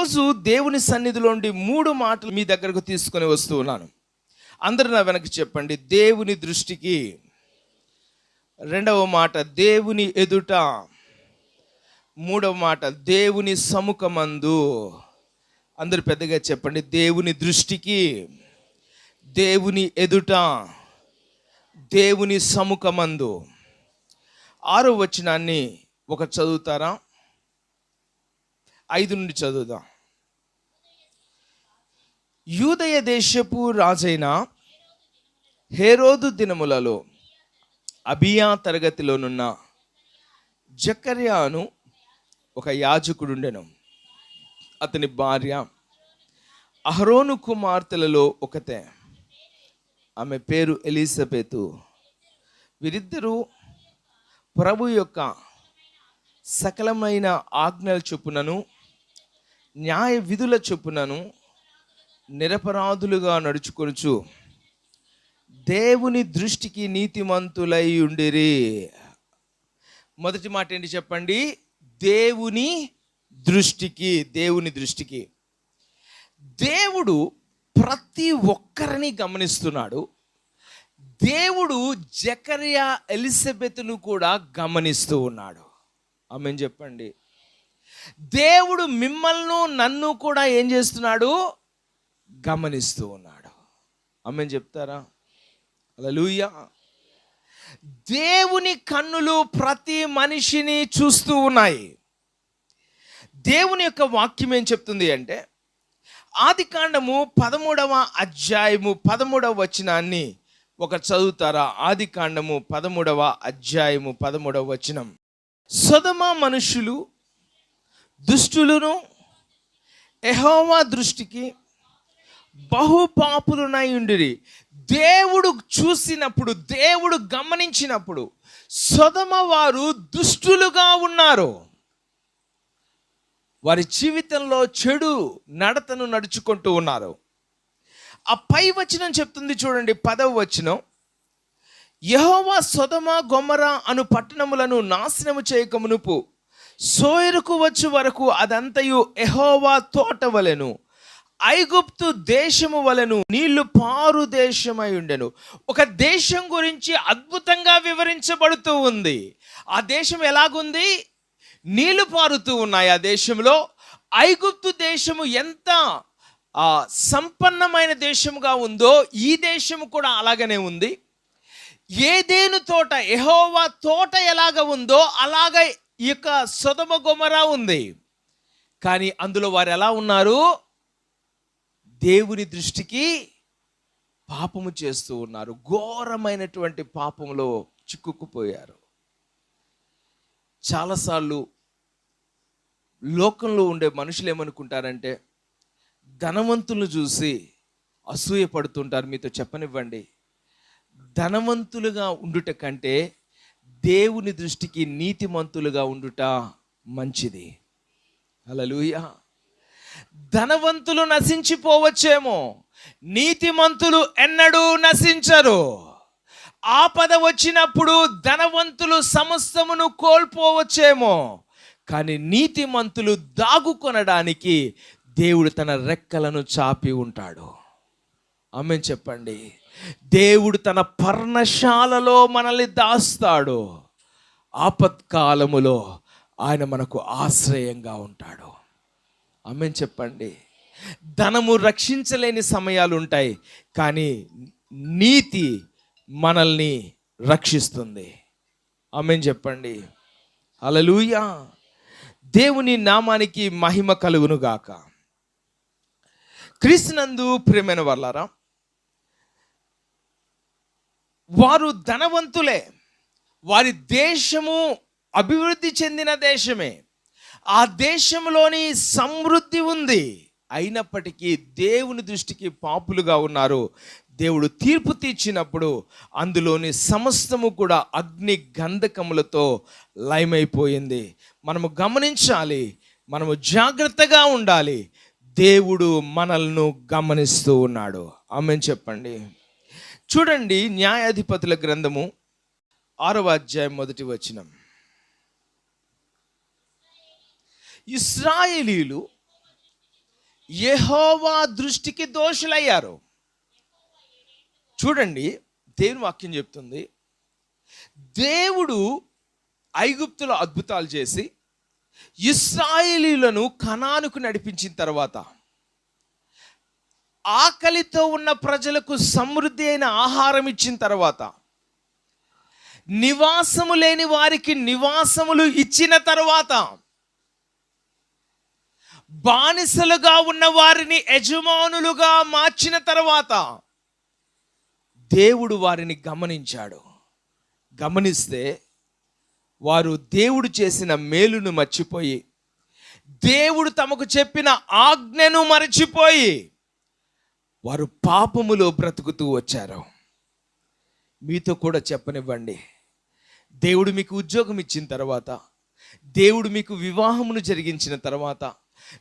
ఈరోజు దేవుని సన్నిధిలోండి మూడు మాటలు మీ దగ్గరకు తీసుకొని వస్తూ ఉన్నాను. అందరూ నా వెనక్కి చెప్పండి. దేవుని దృష్టికి రెండవ మాట దేవుని ఎదుట. మూడవ మాట దేవుని సముఖమందు. అందరు పెద్దగా చెప్పండి. దేవుని దృష్టికి దేవుని ఎదుట. దేవుని సముఖమందు. ఆరో వచనాన్ని ఒక చదువుతారా? ఐదు నుండి చదువుదాం. యూదయ దేశపు రాజైన హేరోదు దినములలో అబియా తరగతిలోనున్న జకర్యాను ఒక యాజకుడుండెను. అతని భార్య అహరోను కుమార్తెలలో ఒకతే. ఆమె పేరు ఎలిజబెతు. వీరిద్దరూ ప్రభు యొక్క సకలమైన ఆజ్ఞల చొప్పునను న్యాయ విధుల చొప్పునను నిరపరాధులుగా నడుచుకొనుచు దేవుని దృష్టికి నీతిమంతులై ఉండిరి. మొదటి మాట ఏంటి చెప్పండి? దేవుని దృష్టికి దేవుని దృష్టికి. దేవుడు ప్రతి ఒక్కరిని గమనిస్తున్నాడు. దేవుడు జకరియా ఎలిజబెత్ను కూడా గమనిస్తూ ఉన్నాడు. ఆమె చెప్పండి? దేవుడు మిమ్మల్ని నన్ను కూడా ఏం చేస్తున్నాడు? గమనిస్తూ ఉన్నాడు. ఆమె చెప్తారా? అలా లూయ దేవుని కన్నులు ప్రతి మనిషిని చూస్తూ ఉన్నాయి. దేవుని యొక్క వాక్యం ఏం చెప్తుంది అంటే ఆది కాండము పదమూడవ అధ్యాయము పదమూడవ వచనాన్ని ఒక చదువుతారా? ఆది కాండము పదమూడవ అధ్యాయము పదమూడవ వచనం. సొదమ మనుషులు దుష్టులను ఎహోవా దృష్టికి బహుపాపులునై ఉండిరి దేవుడు చూసినప్పుడు దేవుడు గమనించినప్పుడు సొదమ వారు దుష్టులుగా ఉన్నారు. వారి జీవితంలో చెడు నడతను నడుచుకుంటూ ఉన్నారు. ఆ పై వచనం చెప్తుంది చూడండి పదవ వచనం. యహోవా సొదమ గొమర అను పట్టణములను నాశనము చేయక మునుపు సోయరుకు వచ్చు వరకు అదంతయు ఎహోవా తోట వలెను. ఐగుప్తు దేశము వలెను నీళ్ళు పారు దేశమై ఉండెను. ఒక దేశం గురించి అద్భుతంగా వివరించబడుతూ ఉంది. ఆ దేశం ఎలాగుంది? నీళ్ళు పారుతూ ఉన్నాయి ఆ దేశంలో. ఐగుప్తు దేశము ఎంత సంపన్నమైన దేశముగా ఉందో ఈ దేశము కూడా అలాగనే ఉంది. ఏదేను తోట ఎహోవా తోట ఎలాగ ఉందో అలాగ ఈ యొక్క సొదమ గొమరా ఉంది. కానీ అందులో వారు ఎలా ఉన్నారు? దేవుని దృష్టికి పాపము చేస్తూ ఉన్నారు. ఘోరమైనటువంటి పాపంలో చిక్కుకుపోయారు. చాలాసార్లు లోకంలో ఉండే మనుషులు ఏమనుకుంటారంటే ధనవంతులను చూసి అసూయ పడుతుంటారు. మీతో చెప్పనివ్వండి. ధనవంతులుగా ఉండుట కంటే దేవుని దృష్టికి నీతిమంతులుగా ఉండుట మంచిది. హల్లెలూయా. ధనవంతులు నశించిపోవచ్చేమో నీతిమంతులు ఎన్నడూ నశించరు. ఆపద వచ్చినప్పుడు ధనవంతులు సమస్తమును కోల్పోవచ్చేమో కానీ నీతిమంతులు దాగుకొనడానికి దేవుడు తన రెక్కలను చాపి ఉంటాడు. ఆమె చెప్పండి. దేవుడు తన పర్ణశాలలో మనల్ని దాస్తాడు. ఆపత్కాలములో ఆయన మనకు ఆశ్రయంగా ఉంటాడు. ఆమె చెప్పండి. ధనము రక్షించలేని సమయాలు ఉంటాయి కానీ నీతి మనల్ని రక్షిస్తుంది. ఆమె చెప్పండి. హల్లెలూయా. దేవుని నామానికి మహిమ కలుగును గాక క్రీస్తునందు ప్రియమైన వాళ్ళారా వారు ధనవంతులే వారి దేశము అభివృద్ధి చెందిన దేశమే. ఆ దేశంలోని సమృద్ధి ఉంది. అయినప్పటికీ దేవుని దృష్టికి పాపులుగా ఉన్నారు. దేవుడు తీర్పు తీర్చినప్పుడు అందులోని సమస్తము కూడా అగ్ని గంధకములతో లయమైపోయింది. మనము గమనించాలి మనము జాగ్రత్తగా ఉండాలి. దేవుడు మనల్ని గమనిస్తూ ఉన్నాడు. ఆమె చెప్పండి. చూడండి న్యాయాధిపతుల గ్రంథము ఆరవ అధ్యాయం మొదటి వచనం. ఇస్రాయేలీలు యెహోవా దృష్టికి దోషులయ్యారు. చూడండి దేవుని వాక్యం చెప్తుంది. దేవుడు ఐగుప్తులో అద్భుతాలు చేసి ఇస్రాయేలీలను కణానుకు నడిపించిన తర్వాత ఆకలితో ఉన్న ప్రజలకు సమృద్ధి అయిన ఆహారం ఇచ్చిన తర్వాత నివాసము లేని వారికి నివాసములు ఇచ్చిన తర్వాత బానిసలుగా ఉన్న వారిని యజమానులుగా మార్చిన తర్వాత దేవుడు వారిని గమనించాడు. గమనిస్తే వారు దేవుడు చేసిన మేలును మర్చిపోయి దేవుడు తమకు చెప్పిన ఆజ్ఞను మరచిపోయి వారు పాపములో బ్రతుకుతూ వచ్చారు. మీతో కూడా చెప్పనివ్వండి. దేవుడు మీకు ఉద్యోగం ఇచ్చిన తర్వాత దేవుడు మీకు వివాహమును జరిగించిన తర్వాత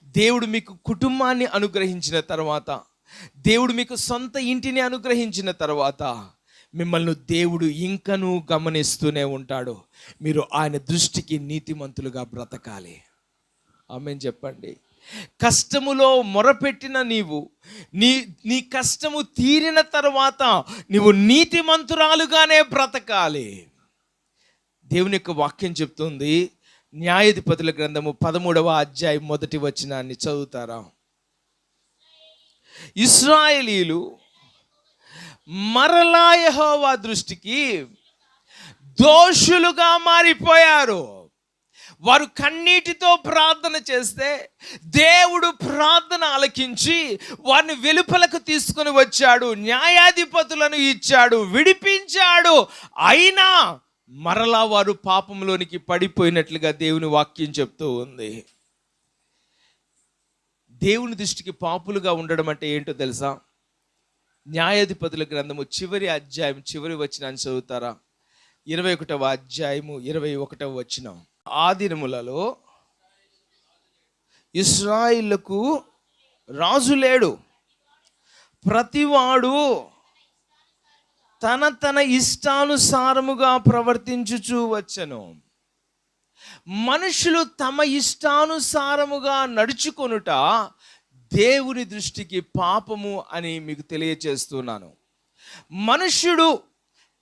దేవుడు మీకు కుటుంబాన్ని అనుగ్రహించిన తర్వాత దేవుడు మీకు సొంత ఇంటిని అనుగ్రహించిన తర్వాత మిమ్మల్ని దేవుడు ఇంకనూ గమనిస్తూనే ఉంటాడు. మీరు ఆయన దృష్టికి నీతిమంతులుగా బ్రతకాలి. ఆమె చెప్పండి. కష్టములో మొరపెట్టిన నీవు నీ నీ కష్టము తీరిన తర్వాత నీవు నీతిమంతురాలుగానే బ్రతకాలి. దేవుని యొక్క వాక్యం చెప్తుంది న్యాయాధిపతుల గ్రంథము పదమూడవ అధ్యాయం మొదటి వచనాన్ని చదువుతారా? ఇస్రాయేలీలు మరలాయహోవా దృష్టికి దోషులుగా మారిపోయారు. వారు కన్నీటితో ప్రార్థన చేస్తే దేవుడు ప్రార్థన ఆలకించి వారిని వెలుపలకు తీసుకొని వచ్చాడు న్యాయాధిపతులను ఇచ్చాడు విడిపించాడు. అయినా మరలా వారు పాపంలోనికి పడిపోయినట్లుగా దేవుని వాక్యం చెప్తూ ఉంది. దేవుని దృష్టికి పాపులుగా ఉండడం అంటే ఏంటో తెలుసా? న్యాయాధిపతుల గ్రంథము చివరి అధ్యాయం చివరి వచ్చిన చదువుతారా? ఇరవై ఒకటవ అధ్యాయము ఇరవై ఒకటవ వచ్చిన ఆ దినములలో ఇస్రాయిళ్ళకు రాజు లేడు. ప్రతివాడు తన తన ఇష్టానుసారముగా ప్రవర్తించుచూ వచ్చను. మనుషులు తమ ఇష్టానుసారముగా నడుచుకొనుట దేవుని దృష్టికి పాపము అని మీకు తెలియచేస్తున్నాను. మనుష్యుడు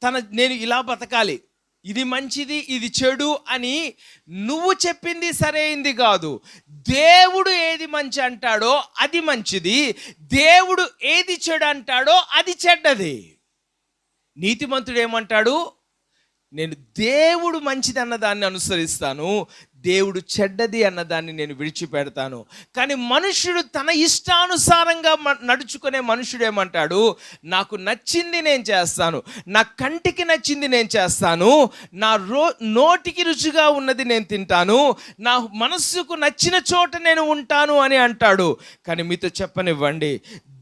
తన నేను ఇలా బతకాలి ఇది మంచిది ఇది చెడు అని నువ్వు చెప్పింది సరైంది కాదు. దేవుడు ఏది మంచి అంటాడో అది మంచిది దేవుడు ఏది చెడు అంటాడో అది చెడ్డది. నీతిమంతుడు ఏమంటాడు నేను దేవుడు మంచిది అన్నదాన్ని అనుసరిస్తాను దేవుడు చెడ్డది అన్నదాన్ని నేను విడిచిపెడతాను. కానీ మనుషుడు తన ఇష్టానుసారంగా మ- నడుచుకునే మనుషుడు ఏమంటాడు నాకు నచ్చింది నేను చేస్తాను నా కంటికి నచ్చింది నేను చేస్తాను నా రో నోటికి రుచిగా ఉన్నది నేను తింటాను నా మనస్సుకు నచ్చిన చోట నేను ఉంటాను అని అంటాడు. కానీ మీతో చెప్పనివ్వండి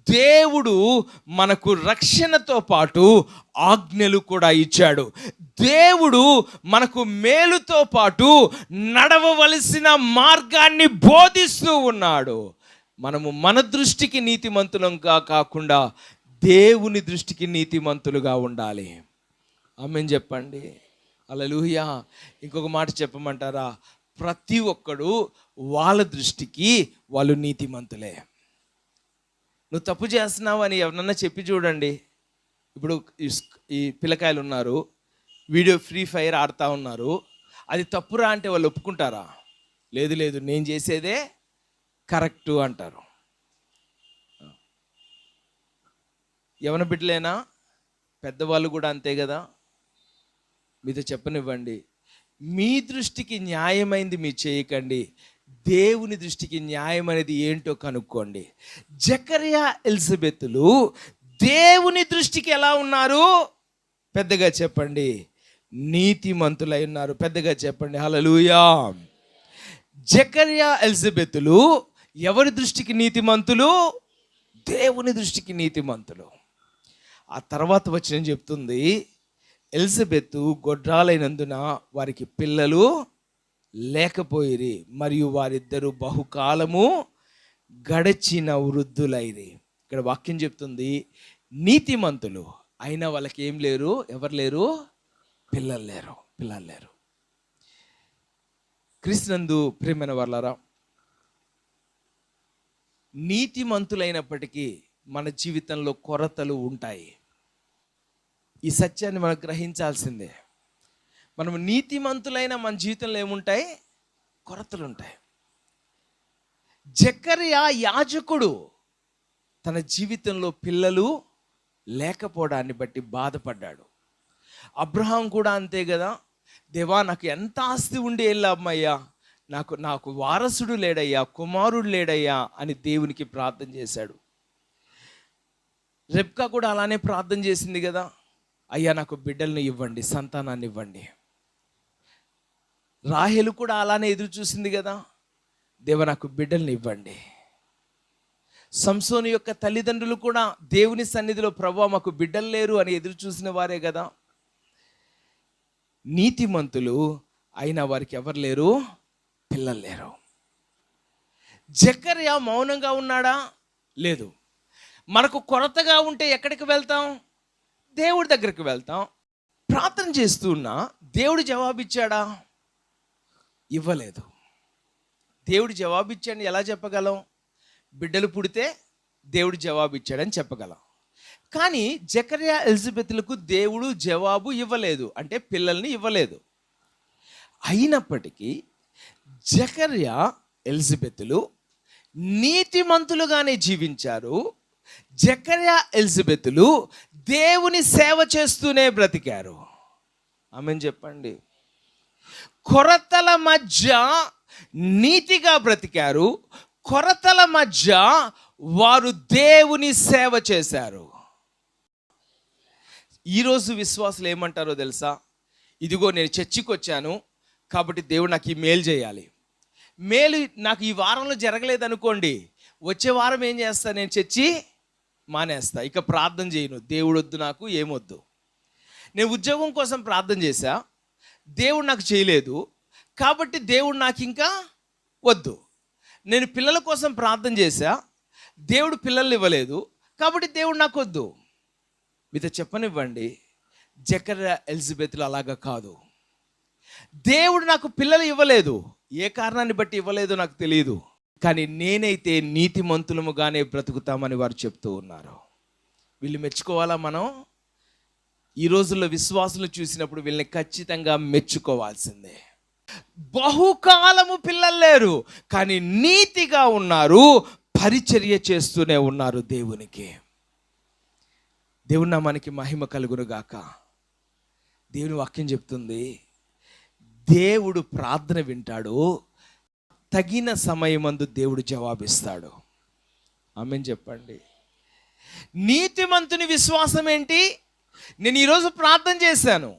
దేవుడు మనకు రక్షణతో పాటు ఆజ్ఞలు కూడా ఇచ్చాడు. దేవుడు మనకు మేలుతో పాటు నడవవలసిన మార్గాన్ని బోధిస్తూ ఉన్నాడు. మనము మన దృష్టికి నీతిమంతులంగా కాకుండా దేవుని దృష్టికి నీతిమంతులుగా ఉండాలి. ఆమెన్ చెప్పండి. అలలుహ్యా ఇంకొక మాట చెప్పమంటారా? ప్రతి ఒక్కడు వాళ్ళ దృష్టికి వాళ్ళు నీతిమంతులే. నువ్వు తప్పు చేస్తున్నావు అని ఎవరన్నా చెప్పి చూడండి. ఇప్పుడు ఈ పిల్లకాయలు ఉన్నారు. వీడియో ఫ్రీ ఫైర్ ఆడుతూ ఉన్నారు. అది తప్పురా అంటే వాళ్ళు ఒప్పుకుంటారా? లేదు లేదు నేను చేసేదే కరెక్టు అంటారు. యవన బిడ్డలేనా? పెద్దవాళ్ళు కూడా అంతే కదా. మీతో చెప్పనివ్వండి. మీ దృష్టికి న్యాయమైంది మీరు చేయకండి. దేవుని దృష్టికి న్యాయం అనేది ఏంటో కనుక్కోండి. జకరియా ఎలిజబెత్లు దేవుని దృష్టికి ఎలా ఉన్నారు? పెద్దగా చెప్పండి. నీతిమంతులై ఉన్నారు. పెద్దగా చెప్పండి. హలలుయా జకరియా ఎలిజబెత్లు ఎవరి దృష్టికి నీతిమంతులు? దేవుని దృష్టికి నీతిమంతులు. ఆ తర్వాత వచ్చిన చెప్తుంది. ఎలిజబెత్ గొడ్రాలైనందున వారికి పిల్లలు లేకపోయిరి మరియు వారిద్దరూ బహుకాలము గడచిన వృద్ధులైరి. ఇక్కడ వాక్యం చెప్తుంది నీతిమంతులు అయినా వాళ్ళకి ఏం లేరు ఎవరు లేరు? పిల్లలు లేరు పిల్లలు లేరు. క్రీస్తునందు ప్రేమైన వాళ్ళరా నీతిమంతులైనప్పటికీ మన జీవితంలో కొరతలు ఉంటాయి. ఈ సత్యాన్ని మనం గ్రహించాల్సిందే. మనం నీతిమంతులైన మన జీవితంలో ఏముంటాయి? కొరతలు ఉంటాయి జకర్యా యాజకుడు తన జీవితంలో పిల్లలు లేకపోవడాన్ని బట్టి బాధపడ్డాడు. అబ్రహాం కూడా అంతే కదా? దేవా నాకు ఎంత ఆస్తి ఉండి వెళ్ళమ్మయ్యా నాకు నాకు వారసుడు లేడయ్యా కుమారుడు లేడయ్యా అని దేవునికి ప్రార్థన చేశాడు. రెబ్కా కూడా అలానే ప్రార్థన చేసింది కదా? అయ్యా నాకు బిడ్డల్ని ఇవ్వండి సంతానాన్ని ఇవ్వండి. రాహేలు కూడా అలానే ఎదురు చూసింది కదా. దేవ నాకు బిడ్డల్ని ఇవ్వండి. సంసోని యొక్క తల్లిదండ్రులు కూడా దేవుని సన్నిధిలో ప్రభు మాకు బిడ్డలు లేరు అని ఎదురు చూసిన వారే కదా. నీతిమంతులు అయినా వారికి ఎవరు లేరు? పిల్లలు లేరు. జకర్య మౌనంగా ఉన్నాడా? లేదు. మనకు కొరతగా ఉంటే ఎక్కడికి వెళ్తాం? దేవుడి దగ్గరికి వెళ్తాం. ప్రార్థన చేస్తున్నా దేవుడు జవాబిచ్చాడా? ఇవ్వలేదు. దేవుడు జవాబిచ్చాడు ఎలా చెప్పగలం? బిడ్డలు పుడితే దేవుడు జవాబిచ్చాడని చెప్పగలం. కానీ జకర్యా ఎలిజబెత్లకు దేవుడు జవాబు ఇవ్వలేదు. అంటే పిల్లల్ని ఇవ్వలేదు. అయినప్పటికీ జకర్యా ఎలిజబెత్లు నీతిమంతులుగానే జీవించారు. జకర్యా ఎలిజబెత్లు దేవుని సేవ చేస్తూనే బ్రతికారు. ఆమెను చెప్పండి. కొరతల మధ్య నీతిగా బ్రతికారు. కొరతల మధ్య వారు దేవుని సేవ చేశారు. ఈరోజు విశ్వాసులు ఏమంటారో తెలుసా? ఇదిగో నేను చర్చికి వచ్చాను కాబట్టి దేవుడు నాకు ఈ మేలు చేయాలి. మేలు నాకు ఈ వారంలో జరగలేదనుకోండి వచ్చే వారం ఏం చేస్తా నేను చర్చి? మానేస్తా. ఇక ప్రార్థన చేయను. దేవుడొద్దు నాకు ఏమొద్దు. నేను ఉద్యోగం కోసం ప్రార్థన చేశా. దేవుడు నాకు చేయలేదు కాబట్టి దేవుడు నాకు ఇంకా వద్దు. నేను పిల్లల కోసం ప్రార్థన చేశా దేవుడు పిల్లల్ని ఇవ్వలేదు కాబట్టి దేవుడు నాకు వద్దు. మీతో చెప్పనివ్వండి జకర ఎలిజబెత్లు అలాగా కాదు. దేవుడు నాకు పిల్లలు ఇవ్వలేదు ఏ కారణాన్ని బట్టి ఇవ్వలేదో నాకు తెలియదు కానీ నేనైతే నీతిమంతులముగానే బ్రతుకుతామని వారు చెప్తూ ఉన్నారు. వీళ్ళు మెచ్చుకోవాలా మనం? ఈ రోజుల్లో విశ్వాసులు చూసినప్పుడు వీళ్ళని ఖచ్చితంగా మెచ్చుకోవాల్సిందే. బహుకాలము పిల్లలు లేరు కానీ నీతిగా ఉన్నారు పరిచర్య చేస్తూనే ఉన్నారు దేవునికి. దేవుని మనకి మహిమ కలుగును గాక దేవుని వాక్యం చెప్తుంది దేవుడు ప్రార్థన వింటాడు తగిన సమయమందు దేవుడు జవాబిస్తాడు. ఆమె చెప్పండి. నీతిమంతుని విశ్వాసం ఏంటి నేను ఈరోజు ప్రార్థన చేశాను.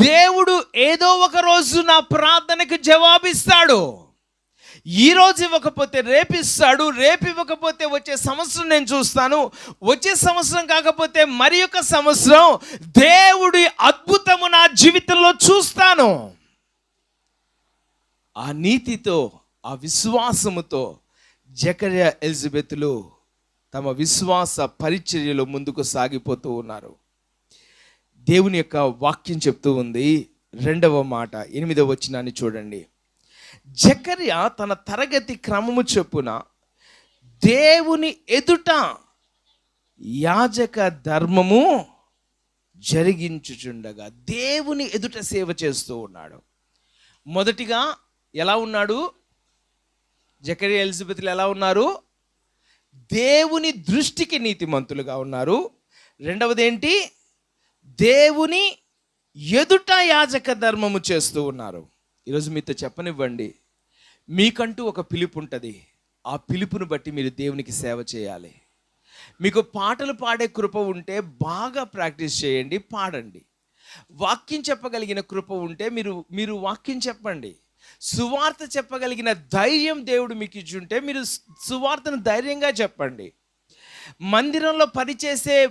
దేవుడు ఏదో ఒక రోజు నా ప్రార్థనకు జవాబిస్తాడు. ఈ రోజు ఇవ్వకపోతే రేపిస్తాడు రేపు ఇవ్వకపోతే వచ్చే సంవత్సరం నేను చూస్తాను. వచ్చే సంవత్సరం కాకపోతే మరి ఒక సంవత్సరం దేవుడి అద్భుతము నా జీవితంలో చూస్తాను. ఆ నీతితో ఆ విశ్వాసముతో జకర్య ఎలిజబెత్లు తమ విశ్వాస పరిచర్యలో ముందుకు సాగిపోతూ ఉన్నారు. దేవుని యొక్క వాక్యం చెప్తూ ఉంది. రెండవ మాట ఎనిమిదవ వచ్చినాన్ని చూడండి. జకర్య తన తరగతి క్రమము చొప్పున దేవుని ఎదుట యాజక ధర్మము జరిగించుచుండగా దేవుని ఎదుట సేవ చేస్తూ ఉన్నాడు. మొదటిగా ఎలా ఉన్నాడు? జకరియా ఎలిజబెత్లు ఎలా ఉన్నారు? దేవుని దృష్టికి నీతిమంతులుగా ఉన్నారు. రెండవది ఏంటి దేవుని ఎదుట యాజక ధర్మము చేస్తూ ఉన్నారు. ఈరోజు మీతో చెప్పనివ్వండి. మీకంటూ ఒక పిలుపు ఉంటుంది ఆ పిలుపును బట్టి మీరు దేవునికి సేవ చేయాలి. మీకు పాటలు పాడే కృప ఉంటే బాగా ప్రాక్టీస్ చేయండి పాడండి. వాక్యం చెప్పగలిగిన కృప ఉంటే మీరు మీరు వాక్యం చెప్పండి. సువార్త చెప్పగలిగిన ధైర్యం దేవుడు మీకు ఇచ్చుంటే మీరు సువార్తను ధైర్యంగా చెప్పండి. మందిరంలో పనిచేసే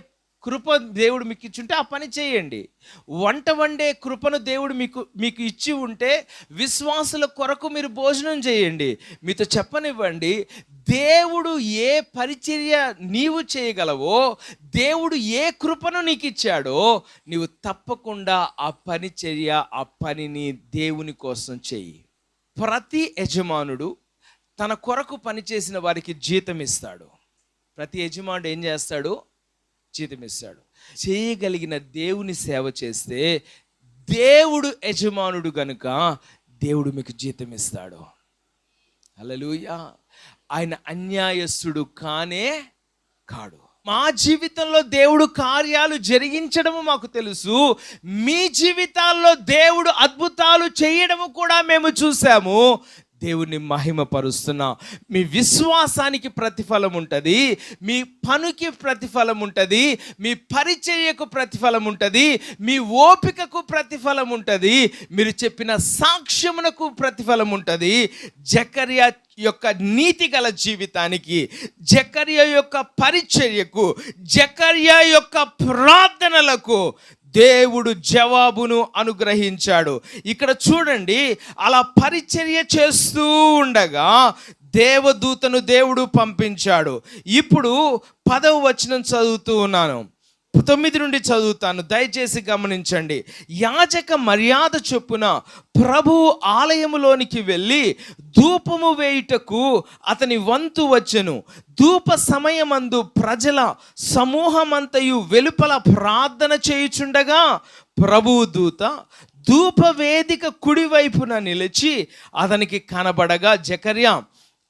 కృప దేవుడు మీకు ఇచ్చుంటే ఆ పని చేయండి. వంట వండే కృపను దేవుడు మీకు మీకు ఇచ్చి ఉంటే విశ్వాసుల కొరకు మీరు భోజనం చేయండి. మీతో చెప్పనివ్వండి దేవుడు ఏ పరిచర్య నీవు చేయగలవో దేవుడు ఏ కృపను నీకు ఇచ్చాడో నీవు తప్పకుండా ఆ పరిచర్య ఆ పనిని దేవుని కోసం చెయ్యి ప్రతి యజమానుడు తన కొరకు పనిచేసిన వారికి జీతం ఇస్తాడు. ప్రతి యజమానుడు ఏం చేస్తాడు? జీతం ఇస్తాడు చేయగలిగిన దేవుని సేవ చేస్తే దేవుడు యజమానుడు గనుక దేవుడు మీకు జీతం ఇస్తాడు. ఆయన అన్యాయస్తుడు కానే కాడు. మా జీవితంలో దేవుడు కార్యాలు జరిగించడము మాకు తెలుసు. మీ జీవితాల్లో దేవుడు అద్భుతాలు చేయడము కూడా మేము చూసాము. దేవుని మహిమపరుస్తున్నా. మీ విశ్వాసానికి ప్రతిఫలం ఉంటుంది మీ పనికి ప్రతిఫలం ఉంటుంది మీ పరిచర్యకు ప్రతిఫలం ఉంటుంది మీ ఓపికకు ప్రతిఫలం ఉంటుంది మీరు చెప్పిన సాక్ష్యమునకు ప్రతిఫలం ఉంటుంది. జకర్య యొక్క నీతి గల జీవితానికి జకర్య యొక్క పరిచర్యకు జకర్య యొక్క ప్రార్థనలకు దేవుడు జవాబును అనుగ్రహించాడు. ఇక్కడ చూడండి అలా పరిచర్య చేస్తూ ఉండగా దేవదూతను దేవుడు పంపించాడు. ఇప్పుడు పదవ వచనం చదువుతూ ఉన్నాను. తొమ్మిది నుండి చదువుతాను. దయచేసి గమనించండి. యాజక మర్యాద చొప్పున ప్రభు ఆలయములోనికి వెళ్ళి ధూపము వేయుటకు అతని వంతు వచ్చెను. ధూప సమయమందు ప్రజల సమూహమంతయు వెలుపల ప్రార్థన చేయుచుండగా ప్రభు దూత ధూప వేదిక కుడివైపున నిలిచి అతనికి కనబడగా జకర్యా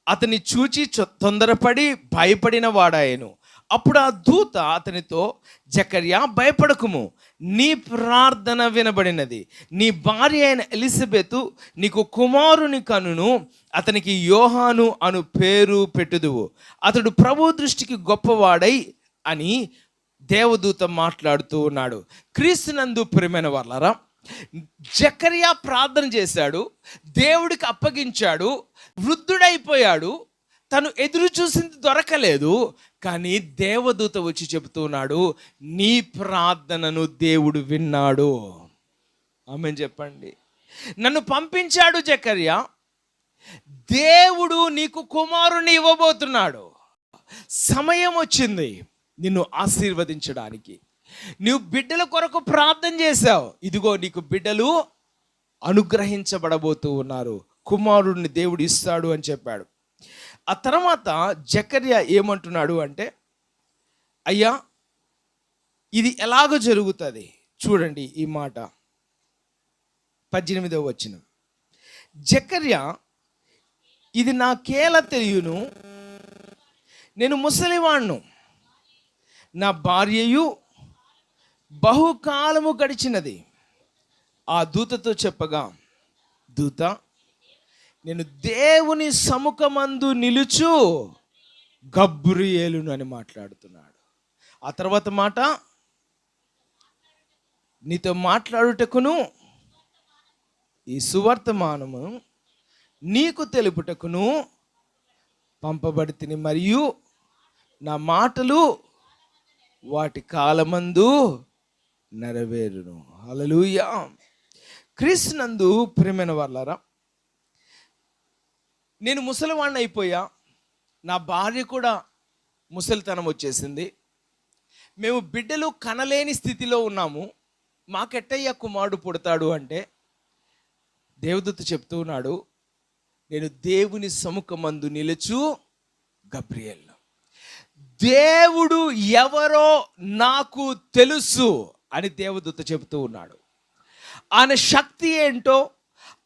అతని చూచి చొ- తొందరపడి భయపడిన వాడాయను. అప్పుడు ఆ దూత అతనితో జకర్యా భయపడకుము. నీ ప్రార్థన వినబడినది. నీ భార్య అయిన ఎలిజబెత్ నీకు కుమారుని కనును. అతనికి యోహాను అను పేరు పెట్టుదువు. అతడు ప్రభు దృష్టికి గొప్పవాడై అని దేవదూత మాట్లాడుతూ ఉన్నాడు. క్రీస్తునందు ప్రియమైన వాళ్ళరా జకర్యా ప్రార్థన చేశాడు దేవుడికి అప్పగించాడు వృద్ధుడైపోయాడు తను ఎదురు చూసింది దొరకలేదు కానీ దేవదూత వచ్చి చెబుతున్నాడు నీ ప్రార్థనను దేవుడు విన్నాడు. ఆమె చెప్పండి. నన్ను పంపించాడు జకర్య దేవుడు నీకు కుమారుని ఇవ్వబోతున్నాడు. సమయం వచ్చింది నిన్ను ఆశీర్వదించడానికి. నువ్వు బిడ్డల కొరకు ప్రార్థన చేశావు. ఇదిగో నీకు బిడ్డలు అనుగ్రహించబడబోతూ ఉన్నారు. కుమారుడిని దేవుడు ఇస్తాడు అని చెప్పాడు. ఆ తర్వాత జకర్య ఏమంటున్నాడు అంటే అయ్యా ఇది ఎలాగో జరుగుతుంది? చూడండి ఈ మాట. పద్దెనిమిదవ వచ్చిన జకర్య ఇది నాకేల తెలియను. నేను ముసలివాణ్ణు. నా భార్యయు బహుకాలము గడిచినది. ఆ దూతతో చెప్పగా దూత నేను దేవుని సముఖమందు నిలుచు గబ్రియేలును అని మాట్లాడుతున్నాడు. ఆ తర్వాత మాట నీతో మాట్లాడుటకును ఈ సువర్తమానము నీకు తెలుపుటకును పంపబడితిని మరియు నా మాటలు వాటి కాలమందు నెరవేరును. అలలుయా క్రీస్తునందు ప్రేమైన వాళ్ళారా నేను ముసలివాణ్ణి అయిపోయా నా భార్య కూడా ముసలితనం వచ్చేసింది. మేము బిడ్డలు కనలేని స్థితిలో ఉన్నాము. మాకెట్టయ్య కుమారుడు పుడతాడు అంటే దేవదూత చెప్తూ ఉన్నాడు నేను దేవుని సముఖమందు నిలుచు గబ్రియల్. దేవుడు ఎవరో నాకు తెలుసు అని దేవదూత చెబుతూ ఉన్నాడు. ఆయన శక్తి ఏంటో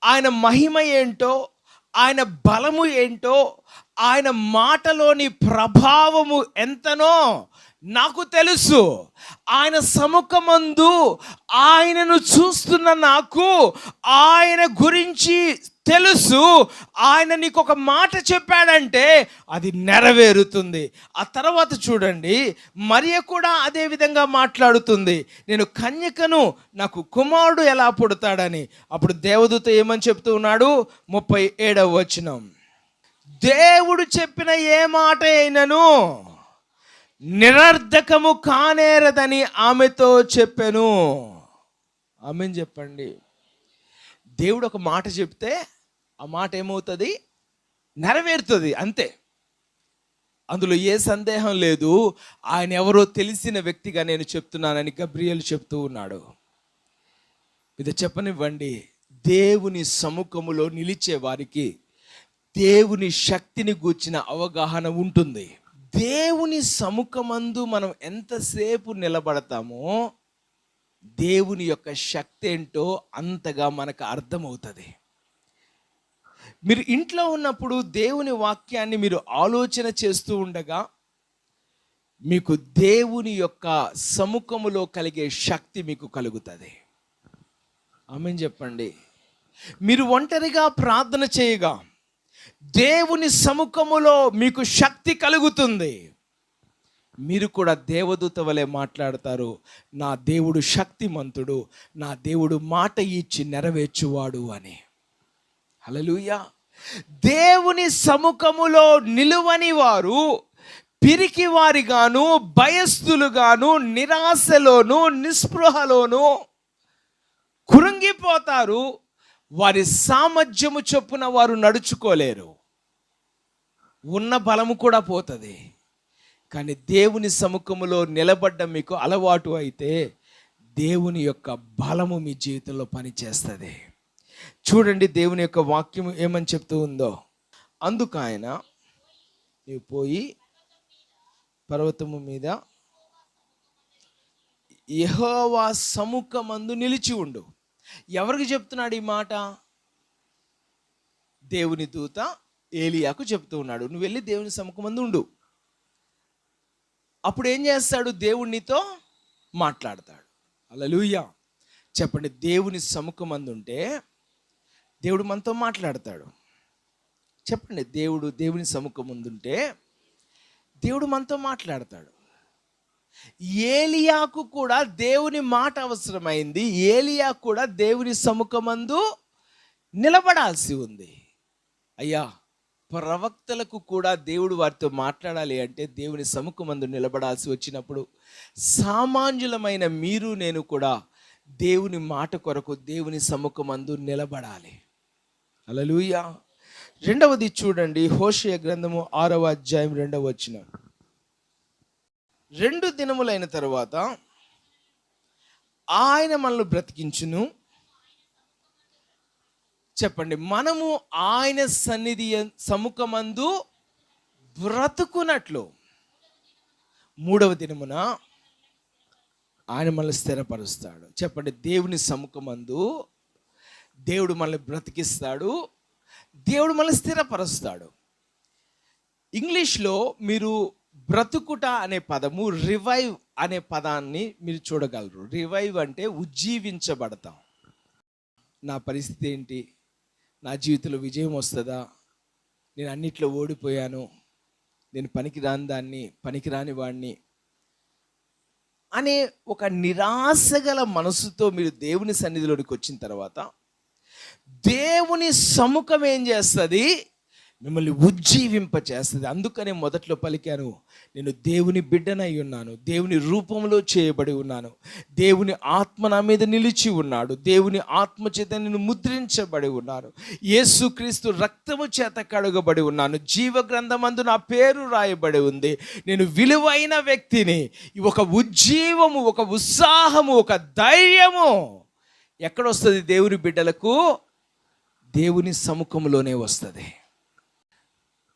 ఆయన మహిమ ఏంటో ఆయన బలము ఏంటో ఆయన మాటలోని ప్రభావము ఎంతనో నాకు తెలుసు. ఆయన సముఖమందు ఆయనను చూస్తున్న నాకు ఆయన గురించి తెలుసు. ఆయన నీకు ఒక మాట చెప్పాడంటే అది నెరవేరుతుంది. ఆ తర్వాత చూడండి మరియ కూడా అదే విధంగా మాట్లాడుతుంది. నేను కన్యకను నాకు కుమారుడు ఎలా పుడతాడని. అప్పుడు దేవదూత ఏమని చెప్తూ ఉన్నాడు? ముప్పై ఏడవ వచనం. దేవుడు చెప్పిన ఏ మాట అయినను నిరర్ధకము కానేరదని ఆమెతో చెప్పాను. ఆమెను చెప్పండి. దేవుడు ఒక మాట చెప్తే ఆ మాట ఏమవుతుంది? నెరవేరుతుంది అంతే. అందులో ఏ సందేహం లేదు. ఆయన ఎవరో తెలిసిన వ్యక్తిగా నేను చెప్తున్నానని గబ్రియలు చెప్తూ ఉన్నాడు. ఇది చెప్పనివ్వండి. దేవుని సముఖములో నిలిచే వారికి దేవుని శక్తిని గూర్చిన అవగాహన ఉంటుంది. దేవుని సముఖమందు మనం ఎంతసేపు నిలబడతామో దేవుని యొక్క శక్తి ఏంటో అంతగా మనకు అర్థమవుతుంది. మీరు ఇంట్లో ఉన్నప్పుడు దేవుని వాక్యాన్ని మీరు ఆలోచన చేస్తూ ఉండగా మీకు దేవుని యొక్క సముఖములో కలిగే శక్తి మీకు కలుగుతుంది. ఆమె చెప్పండి. మీరు ఒంటరిగా ప్రార్థన చేయగా దేవుని సముఖములో మీకు శక్తి కలుగుతుంది. మీరు కూడా దేవదూత వలె మాట్లాడతారు. నా దేవుడు శక్తిమంతుడు. నా దేవుడు మాట ఇచ్చి నెరవేర్చువాడు అని. హలలుయా దేవుని సముఖములో నిలువని వారు పిరికి వారిగాను భయస్థులుగాను నిరాశలోను నిస్పృహలోను కురుంగిపోతారు వారి సామర్థ్యము చొప్పున వారు నడుచుకోలేరు. ఉన్న బలము కూడా పోతుంది. కానీ దేవుని సముఖములో నిలబడ్డ మీకు అలవాటు అయితే దేవుని యొక్క బలము మీ జీవితంలో పనిచేస్తుంది. చూడండి దేవుని యొక్క వాక్యం ఏమని చెప్తూ ఉందో. అందుకు ఆయన నీవు పోయి పర్వతము మీద యహోవా సముఖమందు నిలిచి ఉండు. ఎవరికి చెప్తున్నాడు ఈ మాట? దేవుని దూత ఏలియాకు చెప్తూ ఉన్నాడు. నువ్వు వెళ్ళి దేవుని సముఖమందు ఉండు. అప్పుడు ఏం చేస్తాడు? దేవునితో మాట్లాడతాడు. అలలుయ్య చెప్పండి దేవుని సముఖమందు ఉంటే దేవుడు మనతో మాట్లాడతాడు. చెప్పండి దేవుడు దేవుని సముఖం ముందుంటే దేవుడు మనతో మాట్లాడతాడు. ఏలియాకు కూడా దేవుని మాట అవసరమైంది. ఏలియా కూడా దేవుని సముఖమందు నిలబడాల్సి ఉంది. అయ్యా ప్రవక్తలకు కూడా దేవుడు వారితో మాట్లాడాలి అంటే దేవుని సముఖమందు నిలబడాల్సి వచ్చినప్పుడు సామాన్యులమైన మీరు నేను కూడా దేవుని మాట కొరకు దేవుని సముఖమందు నిలబడాలి. అలలుయ రెండవది చూడండి హోషయ గ్రంథము ఆరవ అధ్యాయం రెండవ వచ్చిన రెండు దినములైన తరువాత ఆయన మనల్ని బ్రతికించును. చెప్పండి మనము ఆయన సన్నిధి సముఖమందు బ్రతుకున్నట్లు మూడవ దినమున ఆయన మనల్ని స్థిరపరుస్తాడు. చెప్పండి దేవుని సముఖమందు దేవుడు మనల్ని బ్రతికిస్తాడు దేవుడు మనల్ని స్థిరపరుస్తాడు. ఇంగ్లీష్లో మీరు బ్రతుకుట అనే పదము రివైవ్ అనే పదాన్ని మీరు చూడగలరు. రివైవ్ అంటే ఉజ్జీవించబడతాం. నా పరిస్థితి ఏంటి? నా జీవితంలో విజయం వస్తుందా? నేను అన్నిట్లో ఓడిపోయాను. నేను పనికిరాని దాన్ని పనికిరాని వాడిని అనే ఒక నిరాశ గల మనసుతో మీరు దేవుని సన్నిధిలోకి వచ్చిన తర్వాత దేవుని సముఖం ఏం చేస్తుంది? మిమ్మల్ని ఉజ్జీవింప చేస్తుంది అందుకనే మొదట్లో పలికాను నేను దేవుని బిడ్డనై ఉన్నాను దేవుని రూపంలో చేయబడి ఉన్నాను దేవుని ఆత్మ నా మీద నిలిచి ఉన్నాడు దేవుని ఆత్మ చేత నేను ముద్రించబడి ఉన్నాను యేసుక్రీస్తు రక్తము చేత కడుగబడి ఉన్నాను జీవ గ్రంథమందు నా పేరు రాయబడి ఉంది నేను విలువైన వ్యక్తిని ఒక ఉజ్జీవము ఒక ఉత్సాహము ఒక ధైర్యము ఎక్కడొస్తుంది దేవుని బిడ్డలకు దేవుని సముఖంలోనే వస్తుంది.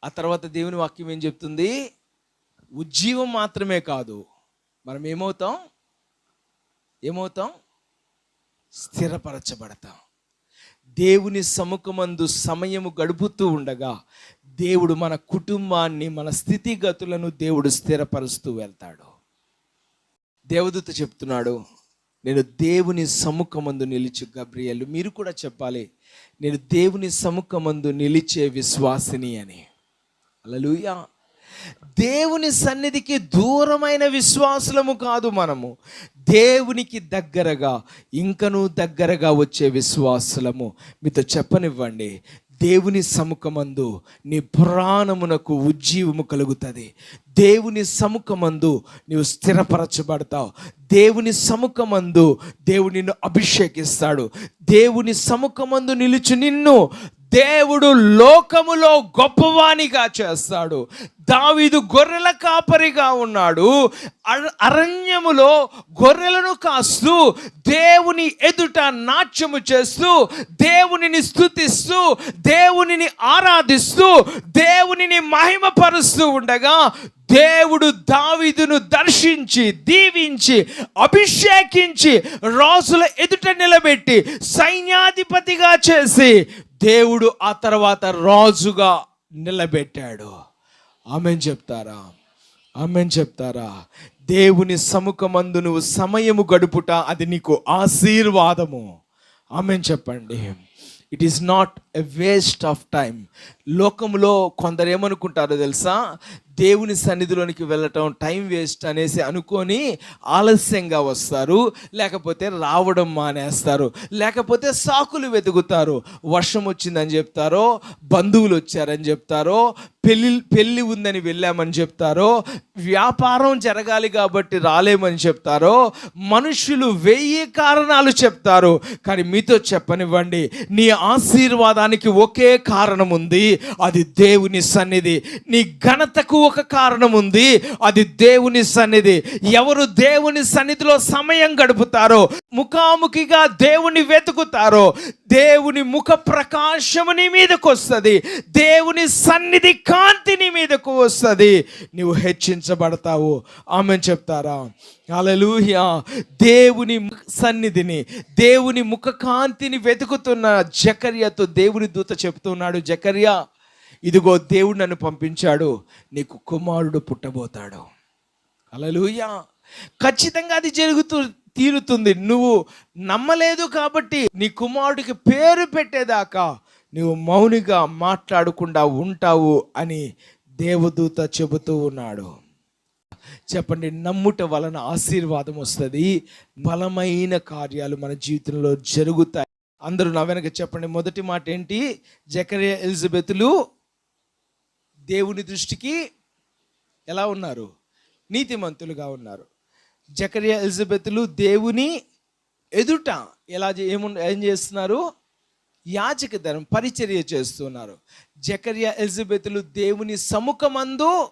ఆ తర్వాత దేవుని వాక్యం ఏం చెప్తుంది? ఉజ్జీవం మాత్రమే కాదు. మనం ఏమవుతాం? ఏమవుతాం? స్థిరపరచబడతాం. దేవుని సముఖమందు సమయము గడుపుతూ ఉండగా దేవుడు మన కుటుంబాన్ని మన స్థితిగతులను దేవుడు స్థిరపరుస్తూ వెళ్తాడు. దేవదూత చెప్తున్నాడు నేను దేవుని సముఖమందు నిలిచి గబ్రియలు. మీరు కూడా చెప్పాలి నేను దేవుని సముఖమందు నిలిచే విశ్వాసిని అని. అలలుయా దేవుని సన్నిధికి దూరమైన విశ్వాసులము కాదు మనము. దేవునికి దగ్గరగా ఇంకనూ దగ్గరగా వచ్చే విశ్వాసులము. మీతో చెప్పనివ్వండి దేవుని సముఖమందు నీ పురాణమునకు ఉజ్జీవము కలుగుతుంది. దేవుని సముఖమందు నీవు స్థిరపరచబడతావు. దేవుని సముఖమందు దేవుడు నిన్ను అభిషేకిస్తాడు. దేవుని సముఖమందు నిలుచు నిన్ను దేవుడు లోకములో గొప్పవానిగా చేస్తాడు. దావీదు గొర్రెల కాపరిగా ఉన్నాడు. అర- అరణ్యములో గొర్రెలను కాస్తూ దేవుని ఎదుట నాట్యము చేస్తూ దేవునిని స్థుతిస్తూ దేవునిని ఆరాధిస్తూ దేవునిని మహిమపరుస్తూ ఉండగా దేవుడు దావీదును దర్శించి దీవించి అభిషేకించి రాజుల ఎదుట నిలబెట్టి సైన్యాధిపతిగా చేసి దేవుడు ఆ తర్వాత రాజుగా నిలబెట్టాడు. ఆమెను చెప్తారా? ఆమెను చెప్తారా? దేవుని సముఖమందు నువ్వు సమయము గడుపుట అది నీకు ఆశీర్వాదము. ఆమెను చెప్పండి. It is not a waste of time లోకంలో కొందరు ఏమనుకుంటారో తెలుసా? దేవుని సన్నిధిలోనికి వెళ్ళటం టైం వేస్ట్ అనేసి అనుకొని ఆలస్యంగా వస్తారు. లేకపోతే రావడం మానేస్తారు. లేకపోతే సాకులు వెతుకుతారు. వర్షం వచ్చిందని చెప్తారో బంధువులు వచ్చారని చెప్తారో పెళ్ళి పెళ్ళి ఉందని వెళ్ళామని చెప్తారో వ్యాపారం జరగాలి కాబట్టి రాలేమని చెప్తారో మనుషులు వెయ్యి కారణాలు చెప్తారు. కానీ మీతో చెప్పనివ్వండి నీ దానికి ఒకే కారణం ఉంది అది దేవుని సన్నిధి. నీ ఘనతకు ఒక కారణం ఉంది అది దేవుని సన్నిధి. ఎవరు దేవుని సన్నిధిలో సమయం గడుపుతారో ముఖాముఖిగా దేవుని వెతుకుతారో దేవుని ముఖ ప్రకాశము నీ మీదకు వస్తుంది. దేవుని సన్నిధి కాంతి నీ మీదకు వస్తుంది. నువ్వు హెచ్చించబడతావు. ఆమె చెప్తారా? అలలుహ్యా దేవుని సన్నిధిని దేవుని ముఖ కాంతిని వెతుకుతున్న జకర్యతో దేవుని దూత చెప్తున్నాడు జకర్య ఇదిగో దేవుడు నన్ను పంపించాడు. నీకు కుమారుడు పుట్టబోతాడు. అలలుయా ఖచ్చితంగా అది జరుగుతూ తీరుతుంది. నువ్వు నమ్మలేదు కాబట్టి నీ కుమారుడికి పేరు పెట్టేదాకా నువ్వు మౌనిగా మాట్లాడకుండా ఉంటావు అని దేవదూత చెబుతూ ఉన్నాడు. చెప్పండి నమ్ముట వలన ఆశీర్వాదం వస్తుంది. బలమైన కార్యాలు మన జీవితంలో జరుగుతాయి. అందరూ నా వెనక చెప్పండి మొదటి మాట ఏంటి? జకరియా ఎలిజబెత్లు దేవుని దృష్టికి ఎలా ఉన్నారు? నీతిమంతులుగా ఉన్నారు. జకరియా ఎలిజబెత్లు దేవుని ఎదుట ఎలా ఏము ఏం చేస్తున్నారు? యాజక ధర్మం పరిచర్య చేస్తున్నారు. జకరియా ఎలిజబెత్లు దేవుని సముఖమందు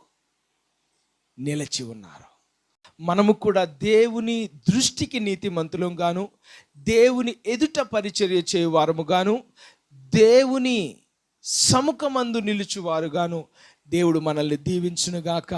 నిలిచి ఉన్నారు. మనము కూడా దేవుని దృష్టికి నీతి గాను దేవుని ఎదుట పరిచర్య చేయువారము గాను దేవుని సముఖమందు నిలుచువారు గాను దేవుడు మనల్ని దీవించునుగాక.